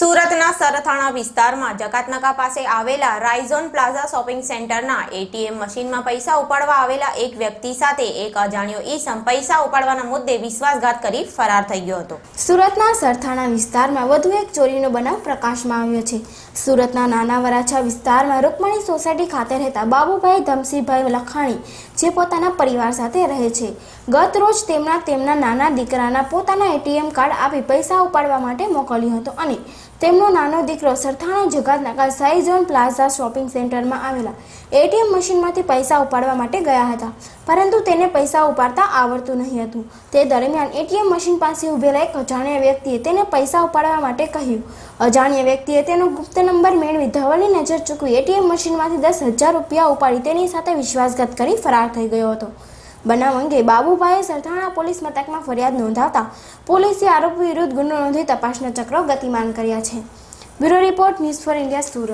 સુરતના સરથાણા વિસ્તારમાં જકાતનાકા પાસે આવેલા રાઇઝોન પ્લાઝા શોપિંગ સેન્ટરના એટીએમ મશીનમાં પૈસા ઉપાડવા આવેલા એક વ્યક્તિ સાથે એક અજાણ્યો ઈસમ પૈસા ઉપાડવાના મુદ્દે વિશ્વાસઘાત કરી ફરાર થઈ ગયો હતો. સુરતના સરથાણા વિસ્તારમાં વધુ એક ચોરીનો બનાવ પ્રકાશમાં આવ્યો છે. સુરતના નાના વરાછા વિસ્તારમાં રૂકમણી સોસાયટી ખાતે રહેતા બાબુભાઈ ધમસીભાઈ લખાણી, જે પોતાના પરિવાર સાથે રહે છે. ગત રોજ તેમના તેમના નાના દીકરાના પોતાના એટીએમ કાર્ડ આપી પૈસા ઉપાડવા માટે મોકલ્યો હતો અને તેમનો નાનો દીકરો Sarthana Jakatnaka Sai zone plaza shopping સેન્ટરમાં આવેલા. એટીએમ મશીનમાંથી પૈસા ઉપાડવા માટે ગયા હતા, પરંતુ તેને પૈસા ઉપાડતા આવડતું નહીં હતું. તે દરમિયાન એટીએમ મશીન પાસે ઉભેલા એક અજાણ્યા વ્યક્તિએ તેને પૈસા ઉપાડવા માટે કહ્યું. અજાણ્યા વ્યક્તિએ તેનો ગુપ્ત નંબર મેળવી ધવલની નજર ચૂકવી એટીએમ મશીનમાંથી દસ હજાર રૂપિયા ઉપાડી તેની સાથે વિશ્વાસઘાત કરી ફરાર થઈ ગયો હતો. બનાવ અંગે બાબુભાઈએ સરથાણા પોલીસ મથકમાં ફરિયાદ નોંધાવતા પોલીસે આરોપી વિરુદ્ધ ગુનો નોંધી તપાસના ચક્રો ગતિમાન કર્યા છે. Bureau report news four India Surat.